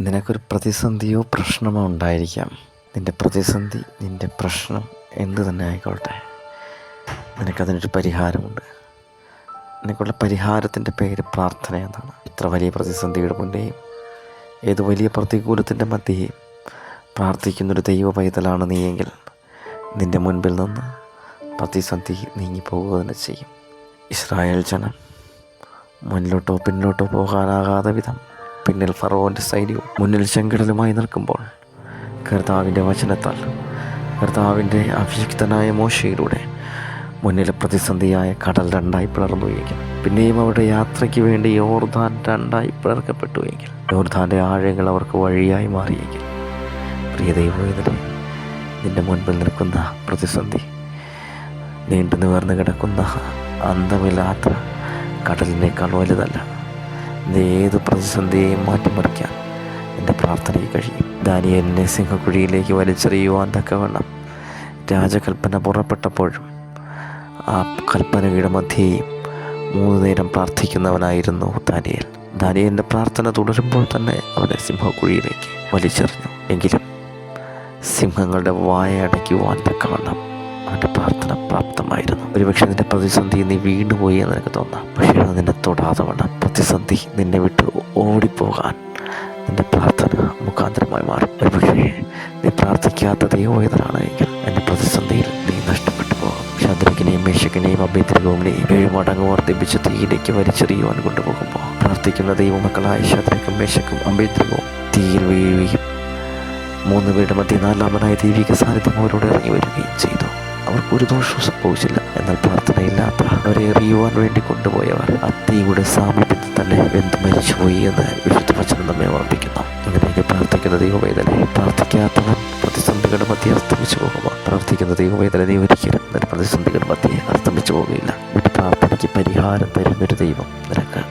നിനക്കൊരു പ്രതിസന്ധിയോ പ്രശ്നമോ ഉണ്ടായിരിക്കാം. നിന്റെ പ്രതിസന്ധി നിന്റെ പ്രശ്നം എന്ത് തന്നെ ആയിക്കോട്ടെ. നിനക്കതിനൊരു പരിഹാരമുണ്ട്. നിനക്കുള്ള പരിഹാരത്തിന്റെ പേര് പ്രാർത്ഥന എന്നാണ്. ഇത്ര വലിയ പ്രതിസന്ധിയുടെ മുന്നേയും ഏത് വലിയ പ്രതികൂലത്തിന്റെ മധ്യയും പ്രാർത്ഥിക്കുന്നൊരു ദൈവ പൈതലാണ് നീയെങ്കിൽ നിന്റെ മുൻപിൽ നിന്ന് പ്രതിസന്ധി നീങ്ങിപ്പോകുക തന്നെ ചെയ്യും. ഇസ്രായേൽ ജനം മുന്നിലോട്ടോ പിന്നിലോട്ടോ പോകാനാകാതെ വിധം പിന്നിൽ ഫറോന്റെ സൈന്യവും മുന്നിൽ ചെങ്കടലുമായി നിൽക്കുമ്പോൾ കർത്താവിന്റെ വചനത്താൽ കർത്താവിന്റെ അഭിഷിക്തനായ മോശയിലൂടെ മുന്നിലെ പ്രതിസന്ധിയായ കടൽ രണ്ടായി പിളർന്നു എങ്കിൽ പിന്നെയും അവരുടെ യാത്രയ്ക്ക് വേണ്ടി യോർദാൻ രണ്ടായി പിളർക്കപ്പെട്ടു എങ്കിൽ യോർദാന്റെ ആഴങ്ങൾ അവർക്ക് വഴിയായി മാറിയെങ്കിൽ പ്രിയ ദൈവവേദനെ നിന്റെ മുൻപിൽ നിൽക്കുന്ന പ്രതിസന്ധി നീണ്ടു നിവർന്ന് കിടക്കുന്ന അന്തമില്ലാത്ത കടലിനേക്കാൾ വലുതല്ല. ഇത് ഏത് പ്രതിസന്ധിയെയും മാറ്റിമറിക്കാൻ എന്റെ പ്രാർത്ഥനയ്ക്ക് കഴിയും. ദാനിയലിനെ സിംഹക്കുഴിയിലേക്ക് വലിച്ചെറിയുവാൻ തക്കവണ്ണം രാജകൽപ്പന പുറപ്പെട്ടപ്പോഴും ആ കൽപ്പനയുടെ മധ്യേയും മൂന്ന് നേരം പ്രാർത്ഥിക്കുന്നവനായിരുന്നു ദാനിയൽ. ദാനിയലിന്റെ പ്രാർത്ഥന തുടരുമ്പോൾ തന്നെ അവനെ സിംഹക്കുഴിയിലേക്ക് വലിച്ചെറിഞ്ഞു. എങ്കിലും സിംഹങ്ങളുടെ വായ അടയ്ക്കുവാൻ തക്കവണ്ണം അവന്റെ പ്രാർത്ഥന പ്രാപ്തമായിരുന്നു. ഒരുപക്ഷെ അതിന്റെ പ്രതിസന്ധി നീ വീണ്ടുപോയി എന്ന് എനിക്ക് തോന്നാം. പക്ഷേ അതിനെ തൊടാതെ വേണം പ്രതിസന്ധി നിന്നെ വിട്ട് ഓടിപ്പോകാൻ നിന്റെ പ്രാർത്ഥന മുഖാന്തരമായി മാറും. ഒരുപക്ഷേ നീ പ്രാർത്ഥിക്കാത്ത ദൈവവേദനാണ് എങ്കിൽ എന്റെ പ്രതിസന്ധിയിൽ നീ നഷ്ടപ്പെട്ടു പോകും. ശാന്തിക്കിനെയും മേശക്കിനെയും അഭ്യന്തരകവുമിനെയും ഏഴ് മടങ്ങ് വർദ്ധിപ്പിച്ച് തീയിലേക്ക് വലിച്ചെറിയുവാൻ കൊണ്ടുപോകുമ്പോൾ പ്രാർത്ഥിക്കുന്ന ദൈവമക്കളായ ശാന്തിക്കും മേശക്കും അഭ്യന്തരകവും തീയിൽ വീഴുകയും മൂന്ന് പേരുടെ മധ്യ നാലാമനായ ദൈവിക സാന്നിധ്യം അവരോട് ഇറങ്ങി വരികയും ചെയ്തു. അവർക്ക് ഒരു ദോഷവും സംഭവിച്ചില്ല. എന്നാൽ പ്രാർത്ഥനയില്ലാത്ത അവരെ എറിയുവാൻ വേണ്ടി കൊണ്ടുപോയവർ അത്തിയുടെ തീയുടെ സാമീപ്യത്തിൽ തന്നെ വെന്ത് മരിച്ചുപോയി എന്ന് വിശുദ്ധ വചനം നമ്മെ ഓർപ്പിക്കുന്നു അങ്ങനെയൊക്കെ പ്രാർത്ഥിക്കുന്ന ദൈവവേദനെ പ്രാർത്ഥിക്കാത്തവൻ പ്രതിസന്ധികളുടെ മധ്യ അസ്തമിച്ചു പോകുമ്പോൾ പ്രാർത്ഥിക്കുന്ന ദൈവവേദന നീ ഒരിക്കലും പ്രതിസന്ധികളുടെ മധ്യ അസ്തമിച്ചു പോകുകയില്ല ഒരു പ്രാർത്ഥനയ്ക്ക് പരിഹാരം തരുന്നൊരു ദൈവം നിനക്ക്